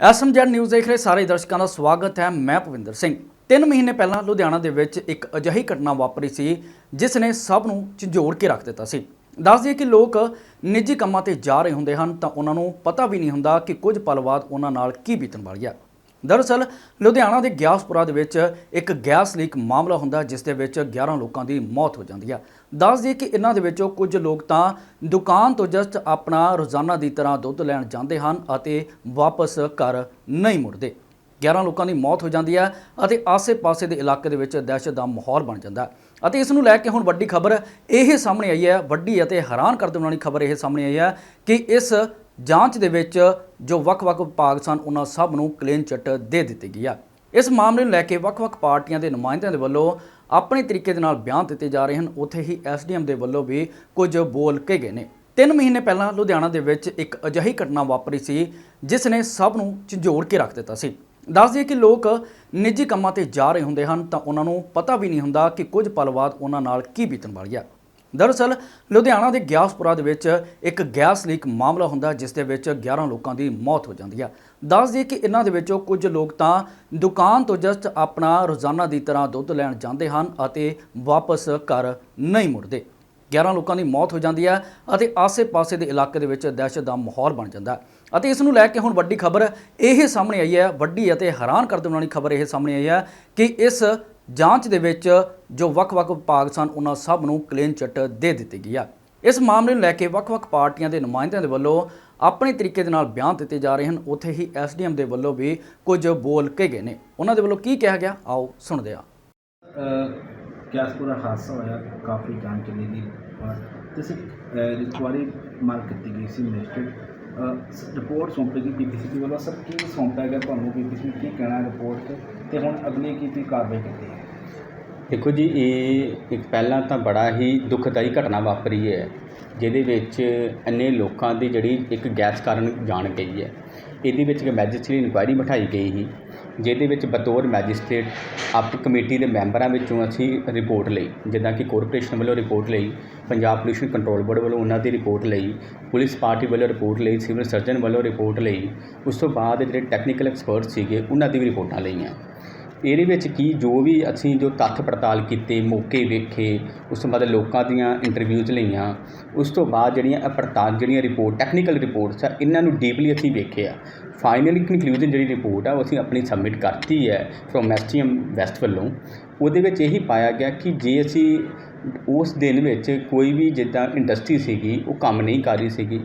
SMZ news ਦੇਖ ਰਹੇ ਸਾਰੇ ਦਰਸ਼ਕਾਂ ਦਾ ਸਵਾਗਤ ਹੈ, ਮੈਂ ਭਵਿੰਦਰ ਸਿੰਘ। 3 ਮਹੀਨੇ ਪਹਿਲਾਂ ਲੁਧਿਆਣਾ ਦੇ ਵਿੱਚ ਇੱਕ ਅਜਿਹੀ ਘਟਨਾ ਵਾਪਰੀ ਸੀ, ਜਿਸ ਨੇ ਸਭ ਨੂੰ ਝੰਜੋੜ ਕੇ ਰੱਖ ਦਿੱਤਾ ਸੀ। ਦੱਸ ਦਈਏ ਕਿ ਲੋਕ ਨਿੱਜੀ ਕੰਮਾਂ ਤੇ ਜਾ ਰਹੇ ਹੁੰਦੇ ਹਨ, ਤਾਂ ਉਹਨਾਂ ਨੂੰ ਪਤਾ ਵੀ ਨਹੀਂ ਹੁੰਦਾ ਕਿ ਕੁਝ ਪਲ ਬਾਅਦ ਉਹਨਾਂ ਨਾਲ ਕੀ ਬੀਤਣ ਵਾਲੀ ਹੈ। ਦਰਅਸਲ, ਲੁਧਿਆਣਾ ਦੇ ਗਿਆਸਪੁਰਾ ਦੇ ਵਿੱਚ ਇੱਕ ਗੈਸ ਲੀਕ ਮਾਮਲਾ ਹੁੰਦਾ, ਜਿਸ ਦੇ ਵਿੱਚ 11 ਲੋਕਾਂ ਦੀ ਮੌਤ ਹੋ ਜਾਂਦੀ ਹੈ। ਦੱਸ ਦਈਏ ਕਿ ਇਹਨਾਂ ਦੇ ਵਿੱਚੋਂ ਕੁਝ ਲੋਕ ਤਾਂ ਦੁਕਾਨ ਤੋਂ ਜਸਟ ਆਪਣਾ ਰੋਜ਼ਾਨਾ ਦੀ ਤਰ੍ਹਾਂ ਦੁੱਧ ਲੈਣ ਜਾਂਦੇ ਹਨ ਅਤੇ ਵਾਪਸ ਘਰ ਨਹੀਂ ਮੁੜਦੇ। 11 ਲੋਕਾਂ ਦੀ ਮੌਤ ਹੋ ਜਾਂਦੀ ਹੈ ਅਤੇ ਆਸੇ ਪਾਸੇ ਦੇ ਇਲਾਕੇ ਦੇ ਵਿੱਚ ਦਹਿਸ਼ਤ ਦਾ ਮਾਹੌਲ ਬਣ ਜਾਂਦਾ ਹੈ। ਅਤੇ ਇਸ ਨੂੰ ਲੈ ਕੇ ਹੁਣ ਵੱਡੀ ਖਬਰ ਇਹ ਸਾਹਮਣੇ ਆਈ ਹੈ, ਵੱਡੀ ਅਤੇ ਹੈਰਾਨ ਕਰ ਦੇਣ ਵਾਲੀ ਖਬਰ ਇਹ ਸਾਹਮਣੇ ਆਈ ਹੈ ਕਿ ਇਸ ਜਾਂਚ ਦੇ ਵਿੱਚ ਜੋ ਵੱਖ-ਵੱਖ ਵਿਭਾਗ ਸਨ, ਉਹਨਾਂ ਸਭ ਨੂੰ ਕਲੀਨ ਚਿੱਟ ਦੇ ਦਿੱਤੀ ਗਈ ਹੈ। ਇਸ ਮਾਮਲੇ ਨੂੰ ਲੈ ਕੇ ਵੱਖ-ਵੱਖ ਪਾਰਟੀਆਂ ਦੇ ਨੁਮਾਇੰਦਿਆਂ ਦੇ ਵੱਲੋਂ ਆਪਣੇ ਤਰੀਕੇ ਦੇ ਨਾਲ ਬਿਆਨ ਦਿੱਤੇ ਜਾ ਰਹੇ ਹਨ। ਉੱਥੇ ਹੀ ਐਸਡੀਐਮ ਦੇ ਵੱਲੋਂ ਵੀ ਕੁਝ ਬੋਲ ਕੇ ਗਏ ਨੇ। ਤਿੰਨ ਮਹੀਨੇ ਪਹਿਲਾਂ ਲੁਧਿਆਣਾ ਦੇ ਵਿੱਚ ਇੱਕ ਅਜਿਹੀ ਘਟਨਾ ਵਾਪਰੀ ਸੀ, ਜਿਸ ਨੇ ਸਭ ਨੂੰ ਝੰਜੋੜ ਕੇ ਰੱਖ ਦਿੱਤਾ ਸੀ। ਦੱਸ ਦਈਏ ਕਿ ਲੋਕ ਨਿੱਜੀ ਕੰਮਾਂ ਤੇ ਜਾ ਰਹੇ ਹੁੰਦੇ ਹਨ, ਤਾਂ ਉਹਨਾਂ ਨੂੰ ਪਤਾ ਵੀ ਨਹੀਂ ਹੁੰਦਾ ਕਿ ਕੁਝ ਪਲ ਬਾਅਦ ਉਹਨਾਂ ਨਾਲ ਕੀ ਬੀਤਣ ਵਾਲੀ ਹੈ। ਦਰਅਸਲ, ਲੁਧਿਆਣਾ ਦੇ ਗਿਆਸਪੁਰਾ ਦੇ ਵਿੱਚ ਇੱਕ ਗੈਸ ਲੀਕ ਮਾਮਲਾ ਹੁੰਦਾ ਜਿਸ ਦੇ ਵਿੱਚ 11 ਲੋਕਾਂ ਦੀ ਮੌਤ ਹੋ ਜਾਂਦੀ ਹੈ। ਦੱਸ ਦਈਏ ਕਿ ਇਹਨਾਂ ਦੇ ਵਿੱਚੋਂ ਕੁਝ ਲੋਕ ਤਾਂ ਦੁਕਾਨ ਤੋਂ ਜਸਟ ਆਪਣਾ ਰੋਜ਼ਾਨਾ ਦੀ ਤਰ੍ਹਾਂ ਦੁੱਧ ਲੈਣ ਜਾਂਦੇ ਹਨ ਅਤੇ ਵਾਪਸ ਘਰ ਨਹੀਂ ਮੁੜਦੇ। 11 ਲੋਕਾਂ ਦੀ ਮੌਤ ਹੋ ਜਾਂਦੀ ਹੈ ਅਤੇ ਆਸੇ ਪਾਸੇ ਦੇ ਇਲਾਕੇ ਦੇ ਵਿੱਚ ਦਹਿਸ਼ਤ ਦਾ ਮਾਹੌਲ ਬਣ ਜਾਂਦਾ ਹੈ। ਅਤੇ ਇਸ ਨੂੰ ਲੈ ਕੇ ਹੁਣ ਵੱਡੀ ਖਬਰ ਇਹ ਸਾਹਮਣੇ ਆਈ ਹੈ, ਵੱਡੀ ਅਤੇ ਹੈਰਾਨ ਕਰ ਦੇਣ ਵਾਲੀ ਖਬਰ ਇਹ ਸਾਹਮਣੇ ਆਈ ਹੈ ਕਿ ਇਸ ਜਾਂਚ ਦੇ ਵਿੱਚ ਜੋ ਵੱਖ-ਵੱਖ ਵਿਭਾਗ ਸਨ, ਉਹਨਾਂ ਸਭ ਨੂੰ ਕਲੀਨ ਚਿੱਟ ਦੇ ਦਿੱਤੀ ਗਈ ਆ। ਇਸ ਮਾਮਲੇ ਨੂੰ ਲੈ ਕੇ ਵੱਖ-ਵੱਖ ਪਾਰਟੀਆਂ ਦੇ ਨੁਮਾਇੰਦਿਆਂ ਦੇ ਵੱਲੋਂ ਆਪਣੇ ਤਰੀਕੇ ਦੇ ਨਾਲ ਬਿਆਨ ਦਿੱਤੇ ਜਾ ਰਹੇ ਹਨ। ਉੱਥੇ ਹੀ ਐਸਡੀਐਮ ਦੇ ਵੱਲੋਂ ਵੀ ਕੁਝ ਬੋਲ ਕੇ ਗਏ ਨੇ। ਉਹਨਾਂ ਦੇ ਵੱਲੋਂ ਕੀ ਕਿਹਾ ਗਿਆ? ਆਓ ਸੁਣਦੇ ਹਾਂ। ਗਿਆਸਪੁਰਾ ਹਾਦਸਾ ਹੋਇਆ ਕਾਫੀ ਜਾਣ ਚੱਲੀ ਦੀ ਤੇ ਸਿਰ ਰਿਕਵਾਰੀ ਮੰਗ ਕੀਤੀ ਗਈ ਸੀ ਮਿਨਿਸਟਰ ਰਿਪੋਰਟ ਸੌਂਪੀ ਗਈ। ਬੀਬੀਸੀ ਵੱਲੋਂ ਸਰ, ਕੀ ਸੌਂਪਿਆ ਗਿਆ? ਤੁਹਾਨੂੰ ਬੀਬੀਸੀ ਕੀ ਕਹਿਣਾ ਰਿਪੋਰਟ 'ਤੇ? ਤੇ ਹੁਣ ਅਗਲੀ ਕੀ ਕੀ ਕਾਰਵਾਈ ਕੀਤੀ ਹੈ? ਦੇਖੋ ਜੀ, ਇਹ ਇੱਕ ਪਹਿਲਾਂ ਤਾਂ ਬੜਾ ਹੀ ਦੁਖਦਾਈ ਘਟਨਾ ਵਾਪਰੀ ਹੈ, ਜਿਹਦੇ ਵਿੱਚ ਇੰਨੇ ਲੋਕਾਂ ਦੀ ਜਿਹੜੀ ਇੱਕ ਗੈਸ ਕਾਰਨ ਜਾਣ ਗਈ ਹੈ। ਇਹਦੇ ਵਿੱਚ ਇੱਕ ਮੈਜਿਸਟ੍ਰੇਟ ਇਨਕੁਆਇਰੀ ਬਿਠਾਈ ਗਈ ਸੀ। ਜਿਹਦੇ ਵਿੱਚ ਬਤੌਰ ਮੈਜਿਸਟਰੇਟ, ਆਪ ਕਮੇਟੀ ਦੇ ਮੈਂਬਰਾਂ ਵਿੱਚੋਂ ਅਸੀਂ ਰਿਪੋਰਟ ਲਈ, ਜਿੱਦਾਂ ਕਿ ਕਾਰਪੋਰੇਸ਼ਨ ਵੱਲੋਂ ਰਿਪੋਰਟ ਲਈ, ਪੰਜਾਬ ਪੋਲਿਊਸ਼ਨ ਕੰਟਰੋਲ ਬੋਰਡ ਵੱਲੋਂ ਉਹਨਾਂ ਦੀ ਰਿਪੋਰਟ ਲਈ, ਪੁਲਿਸ ਪਾਰਟੀ ਵੱਲੋਂ ਰਿਪੋਰਟ ਲਈ, ਸਿਵਲ ਸਰਜਨ ਵੱਲੋਂ ਰਿਪੋਰਟ ਲਈ, ਉਸ ਤੋਂ ਬਾਅਦ ਜਿਹੜੇ ਟੈਕਨੀਕਲ ਐਕਸਪਰਟ ਸੀਗੇ, ਉਹਨਾਂ ਦੀ ਵੀ ਰਿਪੋਰਟਾਂ ਲਈਆਂ। ਇਹਦੇ ਵਿੱਚ ਕੀ ਜੋ ਵੀ ਅਸੀਂ ਜੋ ਤੱਥ ਪੜਤਾਲ ਕੀਤੇ, ਮੌਕੇ ਵੇਖੇ, ਉਸ ਤੋਂ ਬਾਅਦ ਲੋਕਾਂ ਦੀਆਂ ਇੰਟਰਵਿਊਜ਼ ਲਈਆਂ, ਉਸ ਤੋਂ ਬਾਅਦ ਜਿਹੜੀਆਂ ਪੜਤਾਲ, ਜਿਹੜੀਆਂ ਰਿਪੋਰਟ ਟੈਕਨੀਕਲ ਰਿਪੋਰਟਸ ਆ, ਇਹਨਾਂ ਨੂੰ ਡੀਪਲੀ ਅਸੀਂ ਵੇਖਿਆ ਫਾਈਨਲੀ ਕਨਕਲੂਜਨ ਜਿਹੜੀ ਰਿਪੋਰਟ ਆ, ਉਹ ਅਸੀਂ ਆਪਣੀ ਸਬਮਿਟ ਕਰਤੀ ਹੈ ਫਰੋਮ ਐਸਟੀਐਮ ਵੈਸਟ ਵੱਲੋਂ। ਉਹਦੇ ਵਿੱਚ ਇਹੀ ਪਾਇਆ ਗਿਆ ਕਿ ਜੇ ਅਸੀਂ ਉਸ ਦਿਨ ਵਿੱਚ ਕੋਈ ਵੀ ਜਿੱਦਾਂ ਇੰਡਸਟਰੀ ਸੀਗੀ, ਉਹ ਕੰਮ ਨਹੀਂ ਕਰ ਰਹੀ ਸੀਗੀ,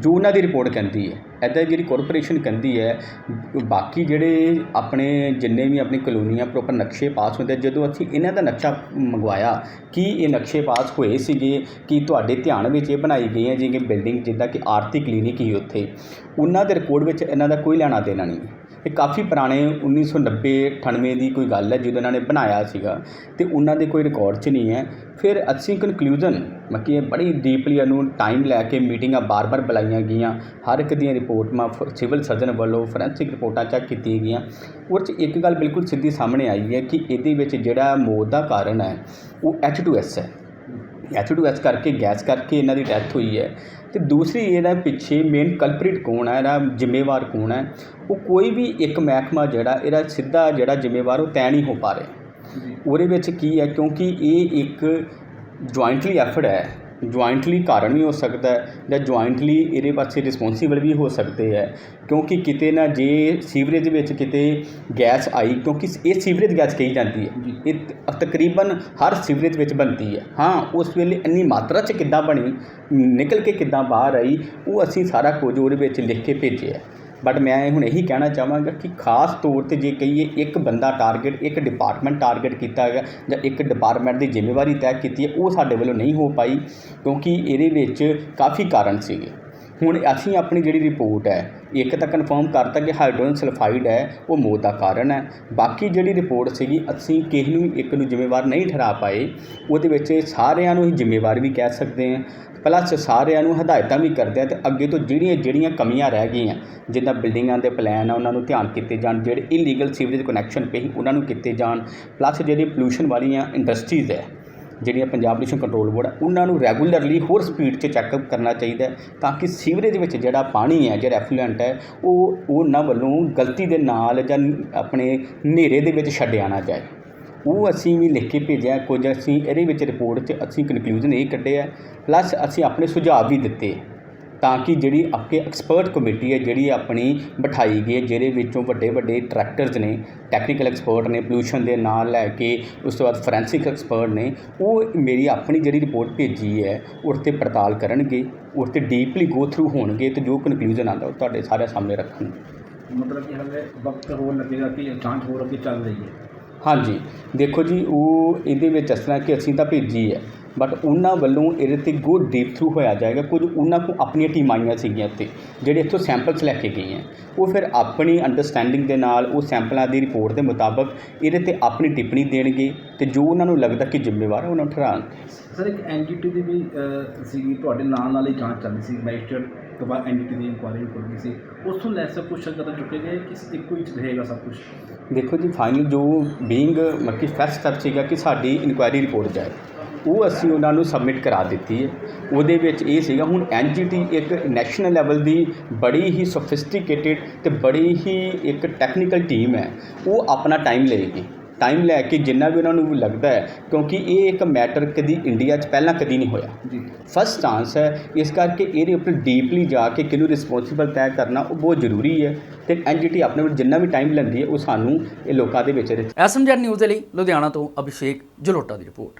ਜੋ ਉਹਨਾਂ ਦੀ ਰਿਪੋਰਟ ਕਹਿੰਦੀ ਹੈ। ਇੱਦਾਂ ਜਿਹੜੀ ਕਾਰਪੋਰੇਸ਼ਨ ਕਹਿੰਦੀ ਹੈ, ਬਾਕੀ ਜਿਹੜੇ ਆਪਣੇ ਜਿੰਨੇ ਵੀ ਆਪਣੀ ਕਲੋਨੀਆਂ ਪ੍ਰੋਪਰ ਨਕਸ਼ੇ ਪਾਸ ਹੁੰਦੇ ਜਦੋਂ ਅਸੀਂ ਇਹਨਾਂ ਦਾ ਨਕਸ਼ਾ ਮੰਗਵਾਇਆ, ਕੀ ਇਹ ਨਕਸ਼ੇ ਪਾਸ ਹੋਏ ਸੀਗੇ, ਕਿ ਤੁਹਾਡੇ ਧਿਆਨ ਵਿੱਚ ਇਹ ਬਣਾਈ ਗਈ ਹੈ, ਜਿਵੇਂ ਬਿਲਡਿੰਗ ਜਿੱਦਾਂ ਕਿ ਆਰਤੀ ਕਲੀਨਿਕ ਹੀ ਉੱਥੇ, ਉਹਨਾਂ ਦੇ ਰਿਕਾਰਡ ਵਿੱਚ ਇਹਨਾਂ ਦਾ ਕੋਈ ਲੈਣਾ ਦੇਣਾ ਨਹੀਂ। ਇਹ ਕਾਫੀ ਪੁਰਾਣੇ 1990 98 ਦੀ ਕੋਈ ਗੱਲ ਹੈ ਜਦੋਂ ਇਹਨਾਂ ਨੇ ਬਣਾਇਆ ਸੀਗਾ ਤੇ ਉਹਨਾਂ ਦੇ ਕੋਈ ਰਿਕਾਰਡ 'ਚ ਨਹੀਂ ਹੈ। ਫਿਰ ਅਸੀਂ ਕਨਕਲੂਜਨ ਮੱਕੀ ਇਹ ਬੜੀ ਡੀਪਲੀ ਇਹਨੂੰ ਟਾਈਮ ਲੈ ਕੇ ਮੀਟਿੰਗਾਂ ਬਾਰ-ਬਾਰ ਬੁਲਾਈਆਂ ਗਈਆਂ। ਹਰ ਇੱਕ ਦੀਆਂ ਰਿਪੋਰਟਾਂ ਸਿਵਲ ਸਰਜਨ ਵੱਲੋਂ ਫੋਰੈਂਸਿਕ ਰਿਪੋਰਟਾਂ ਚੈੱਕ ਕੀਤੀਆਂ ਗਈਆਂ। ਉਹ 'ਚ ਇੱਕ ਗੱਲ ਬਿਲਕੁਲ ਸਿੱਧੀ ਸਾਹਮਣੇ ਆਈ ਹੈ ਕਿ ਇਹਦੇ ਵਿੱਚ ਜਿਹੜਾ ਮੌਤ ਦਾ ਕਾਰਨ ਹੈ, ਉਹ H2S ਹੈ। H2S ਕਰਕੇ ਗੈਸ ਕਰਕੇ ਇਹਨਾਂ ਦੀ ਡੈਥ ਹੋਈ ਹੈ। ਤੇ ਦੂਸਰੀ ਇਹਦਾ ਪਿੱਛੇ ਮੇਨ ਕਲਪ੍ਰਿਟ ਕੌਣ ਹੈ? ਇਹਦਾ ਜ਼ਿੰਮੇਵਾਰ ਕੌਣ ਹੈ? ਉਹ ਕੋਈ ਵੀ ਇੱਕ ਮਹਿਕਮਾ ਜਿਹੜਾ ਇਹਦਾ ਸਿੱਧਾ ਜਿਹੜਾ ਜ਼ਿੰਮੇਵਾਰ ਉਹ ਤੈਅ ਨਹੀਂ ਹੋ ਪਾ ਰਿਹਾ। ਉਹਦੇ ਵਿੱਚ ਕੀ ਹੈ? ਕਿਉਂਕਿ ਇਹ ਇੱਕ ਜੁਆਇੰਟਲੀ ਐਫਰਟ ਹੈ। ਜੁਆਇੰਟਲੀ ਕਾਰਨ ਵੀ ਹੋ ਸਕਦਾ ਹੈ ਜਾਂ ਜੁਆਇੰਟਲੀ ਇਹਦੇ ਪਾਸੇ ਰਿਸਪੌਂਸੀਬਲ ਵੀ ਹੋ ਸਕਦੇ ਹੈ। ਕਿਉਂਕਿ ਕਿਤੇ ਨਾ ਜੇ ਸੀਵਰੇਜ ਵਿੱਚ ਕਿਤੇ ਗੈਸ ਆਈ ਕਿਉਂਕਿ ਇਹ ਸੀਵਰੇਜ ਗੈਸ ਕਹੀ ਜਾਂਦੀ ਹੈ। ਇਹ ਤਕਰੀਬਨ ਹਰ ਸੀਵਰੇਜ ਵਿੱਚ ਬਣਦੀ ਹੈ। ਹਾਂ ਉਸ ਵੇਲੇ ਇੰਨੀ ਮਾਤਰਾ 'ਚ ਕਿੱਦਾਂ ਬਣੀ ਨਿਕਲ ਕੇ ਕਿੱਦਾਂ ਬਾਹਰ ਆਈ ਉਹ ਅਸੀਂ ਸਾਰਾ ਕੁਝ ਉਹਦੇ ਵਿੱਚ ਲਿਖ ਕੇ ਭੇਜਿਆ। ਬਟ ਮੈਂ ਹੁਣ ਇਹੀ ਕਹਿਣਾ ਚਾਹਾਂਗਾ ਕਿ ਖਾਸ ਤੌਰ ਤੇ ਜੇ ਕਹੀਏ ਇੱਕ ਬੰਦਾ ਟਾਰਗੇਟ ਇੱਕ ਡਿਪਾਰਟਮੈਂਟ ਟਾਰਗੇਟ ਕੀਤਾ ਗਿਆ ਜਾਂ ਇੱਕ ਡਿਪਾਰਟਮੈਂਟ ਦੀ ਜ਼ਿੰਮੇਵਾਰੀ ਤੈਅ ਕੀਤੀ ਹੈ, ਉਹ ਸਾਡੇ ਵੱਲੋਂ ਨਹੀਂ ਹੋ ਪਾਈ ਕਿਉਂਕਿ ਇਹਦੇ ਵਿੱਚ ਕਾਫੀ ਕਾਰਨ ਸੀਗੇ। ਹੁਣ ਅਸੀਂ ਆਪਣੀ ਜਿਹੜੀ ਰਿਪੋਰਟ ਹੈ, ਇੱਕ ਤਾਂ ਕਨਫਰਮ ਕਰਤਾ ਕਿ ਹਾਈਡਰੋਜਨ ਸਲਫਾਈਡ ਹੈ, ਉਹ ਮੌਤ ਦਾ ਕਾਰਨ ਹੈ। ਬਾਕੀ ਜਿਹੜੀ ਰਿਪੋਰਟ ਸੀਗੀ, ਅਸੀਂ ਕਿਸੇ ਨੂੰ ਵੀ ਇੱਕ ਨੂੰ ਜ਼ਿੰਮੇਵਾਰ ਨਹੀਂ ਠਹਿਰਾ ਪਾਏ, ਉਹਦੇ ਵਿੱਚ ਸਾਰਿਆਂ ਨੂੰ ਹੀ ਜ਼ਿੰਮੇਵਾਰ ਵੀ ਕਹਿ ਸਕਦੇ ਹਾਂ। ਪਲੱਸ ਸਾਰਿਆਂ ਨੂੰ ਹਦਾਇਤਾਂ ਵੀ ਕਰਦੇ ਆ ਤੇ ਅੱਗੇ ਤੋਂ ਜਿਹੜੀਆਂ ਜਿਹੜੀਆਂ ਕਮੀਆਂ ਰਹਿ ਗਈਆਂ, ਜਿੱਦਾਂ ਬਿਲਡਿੰਗਾਂ ਦੇ ਪਲਾਨ ਆ, ਉਹਨਾਂ ਨੂੰ ਧਿਆਨ ਕੀਤੇ ਜਾਣ, ਜਿਹੜੇ ਇਲੀਗਲ ਸੀਵਰੇਜ ਕਨੈਕਸ਼ਨ ਪਈ ਉਹਨਾਂ ਨੂੰ ਕੀਤੇ ਜਾਣ। ਪਲੱਸ ਜਿਹੜੀ ਪੋਲੂਸ਼ਨ ਵਾਲੀਆਂ ਇੰਡਸਟਰੀਜ਼ ਹੈ ਜਿਹੜੀਆਂ ਪੰਜਾਬ ਪੋਲਿਊਸ਼ਨ ਕੰਟਰੋਲ ਬੋਰਡ ਹੈ ਉਹਨਾਂ ਨੂੰ ਰੈਗੂਲਰਲੀ ਹੋਰ ਸਪੀਡ 'ਚ ਚੈੱਕਅਪ ਕਰਨਾ ਚਾਹੀਦਾ ਤਾਂ ਕਿ ਸੀਵਰੇਜ ਵਿੱਚ ਜਿਹੜਾ ਪਾਣੀ ਹੈ, ਜਿਹੜਾ ਐਫਲੂਐਂਟ ਹੈ, ਉਹ, ਉਹਨਾਂ ਵੱਲੋਂ ਗਲਤੀ ਦੇ ਨਾਲ ਜਾਂ ਆਪਣੇ ਹਨੇਰੇ ਦੇ ਵਿੱਚ ਛੱਡਿਆ ਨਾ ਜਾਏ। ਉਹ ਅਸੀਂ ਵੀ ਲਿਖ ਕੇ ਭੇਜਿਆ, ਕੁਝ ਅਸੀਂ ਇਹਦੇ ਵਿੱਚ ਰਿਪੋਰਟ 'ਚ ਅਸੀਂ ਕਨਕਲੂਜਨ ਇਹ ਕੱਢਿਆ। ਪਲੱਸ ਅਸੀਂ ਆਪਣੇ ਸੁਝਾਅ ਵੀ ਦਿੱਤੇ। ਤਾਂ ਕਿ ਜਿਹੜੀ ਅੱਗੇ ਐਕਸਪਰਟ ਕਮੇਟੀ ਹੈ ਜਿਹੜੀ ਆਪਣੀ ਬਿਠਾਈ ਗਈ ਹੈ ਜਿਹਦੇ ਵਿੱਚੋਂ ਵੱਡੇ ਵੱਡੇ ਡਾਇਰੈਕਟਰਸ ਨੇ ਟੈਕਨੀਕਲ ਐਕਸਪਰਟ ਨੇ ਪੋਲੂਸ਼ਨ ਦੇ ਨਾਲ ਲੈ ਕੇ ਉਸ ਤੋਂ ਬਾਅਦ ਫੋਰੈਂਸਿਕ ਐਕਸਪਰਟ ਨੇ ਉਹ ਮੇਰੀ ਆਪਣੀ ਜਿਹੜੀ ਰਿਪੋਰਟ ਭੇਜੀ ਹੈ ਉਸ 'ਤੇ ਪੜਤਾਲ ਕਰਨਗੇ ਉਸ 'ਤੇ ਡੀਪਲੀ ਗੋ ਥਰੂ ਹੋਣਗੇ ਤੇ ਜੋ ਕਨਕਲੂਜਨ ਆਉਂਦਾ ਉਹ ਤੁਹਾਡੇ ਸਾਰੇ ਸਾਹਮਣੇ ਰੱਖਣਗੇ। ਮਤਲਬ ਕਿ ਹਲੇ ਵਕਤ ਹੋਰ ਲੱਗੇਗਾ ਕਿ ਜਾਂਚ ਹੋਰ ਅੱਗੇ ਚੱਲ ਰਹੀ ਹੈ। ਹਾਂਜੀ। ਦੇਖੋ ਜੀ ਉਹ ਇਹਦੇ ਵਿੱਚ ਇਸ ਤਰ੍ਹਾਂ ਕਿ ਅਸੀਂ ਤਾਂ ਭੇਜੀ ਹੈ ਬਟ ਉਹਨਾਂ ਵੱਲੋਂ ਇਹਦੇ ਤੇ ਗੋ ਡੀਪ ਥਰੂ ਹੋਇਆ ਜਾਏਗਾ। ਕੁਝ ਉਹਨਾਂ ਕੋਲ ਆਪਣੀਆਂ ਟੀਮਾਂ ਆਈਆਂ ਸੀਗੀਆਂ ਇੱਥੇ ਜਿਹੜੇ ਇੱਥੋਂ ਸੈਂਪਲਸ ਲੈ ਕੇ ਹੈ ਉਹ ਫਿਰ ਆਪਣੀ ਅੰਡਰਸਟੈਂਡਿੰਗ ਦੇ ਨਾਲ ਉਹ ਸੈਂਪਲਾਂ ਦੀ ਰਿਪੋਰਟ ਦੇ ਮੁਤਾਬਕ ਇਹਦੇ ਤੇ ਆਪਣੀ ਟਿੱਪਣੀ ਦੇਣਗੇ ਤੇ ਜੋ ਉਹਨਾਂ ਨੂੰ ਲੱਗਦਾ ਕਿ ਜ਼ਿੰਮੇਵਾਰ ਹੈ ਉਹਨਾਂ ਨੂੰ ਠਹਿਰਾਉਣਗੇ ਸਰ ਇੱਕ ਐਨਜੀਟੀ ਦੀ ਵੀ ਸੀਗੀ ਤੁਹਾਡੇ ਨਾਲ ਨਾਲ ਹੀ ਜਾਂਚ ਚੱਲਦੀ ਸੀ। ਮੈਜਿਸਟਰੇਟ ਤੋਂ ਬਾਅਦ ਐਨਜੀਟੀ ਦੀ ਇਨਕੁਆਇਰੀ ਹੋ ਗਈ ਸੀ। ਉਸ ਤੋਂ ਲੈ ਸਭ ਕੁਝ ਕਦਮ ਚੁੱਕੇ ਗਏ ਕਿ ਇੱਕੋ ਹੀ ਰਹੇਗਾ ਸਭ ਕੁਝ ਦੇਖੋ ਜੀ ਫਾਈਨਲ ਜੋ ਬੀਇੰਗ ਮੱਕੀ ਫਸਟ ਸਟੈਪ ਸੀਗਾ ਕਿ ਸਾਡੀ ਇਨਕੁਆਇਰੀ ਰਿਪੋਰਟ ਜਾਏ। ਉਹ ਅਸੀਂ ਉਹਨਾਂ ਨੂੰ ਸਬਮਿਟ ਕਰਾ ਦਿੱਤੀ ਹੈ। ਉਹਦੇ ਵਿੱਚ ਇਹ ਸੀਗਾ ਹੁਣ ਐਨਜੀਟੀ ਇੱਕ ਨੈਸ਼ਨਲ ਲੈਵਲ ਦੀ ਬੜੀ ਹੀ ਸੋਫਿਸਟੀਕੇਟਿਡ ਤੇ ਬੜੀ ਹੀ ਇੱਕ ਟੈਕਨੀਕਲ ਟੀਮ ਹੈ। ਉਹ ਆਪਣਾ ਟਾਈਮ ਲਏਗੀ। ਟਾਈਮ ਲੈ ਕੇ ਜਿੰਨਾ ਵੀ ਉਹਨਾਂ ਨੂੰ ਲੱਗਦਾ ਹੈ ਕਿਉਂਕਿ ਇਹ ਇੱਕ ਮੈਟਰ ਕਦੀ ਇੰਡੀਆ 'ਚ ਪਹਿਲਾਂ ਕਦੀ ਨਹੀਂ ਹੋਇਆ। ਜੀ। ਫਸਟ ਚਾਂਸ ਹੈ ਇਸ ਕਰਕੇ ਇਹਦੇ ਉੱਪਰ ਡੀਪਲੀ ਜਾ ਕੇ ਕਿਹਨੂੰ ਰਿਸਪੌਂਸਿਬਲ ਤੈਅ ਕਰਨਾ ਉਹ ਬਹੁਤ ਜ਼ਰੂਰੀ ਹੈ ਤੇ ਐਨਜੀਟੀ ਆਪਣੇ ਵੱਲ ਜਿੰਨਾ ਵੀ ਟਾਈਮ ਲੈਂਦੀ ਹੈ ਉਹ ਸਾਨੂੰ ਇਹ ਲੋਕਾਂ ਦੇ ਵਿੱਚ ਐਸਐਮਜੈਡ ਨਿਊਜ਼ ਦੇ ਲਈ ਲੁਧਿਆਣਾ ਤੋਂ ਅਭਿਸ਼ੇਕ ਜਲੋਟਾ ਦੀ ਰਿਪੋਰਟ।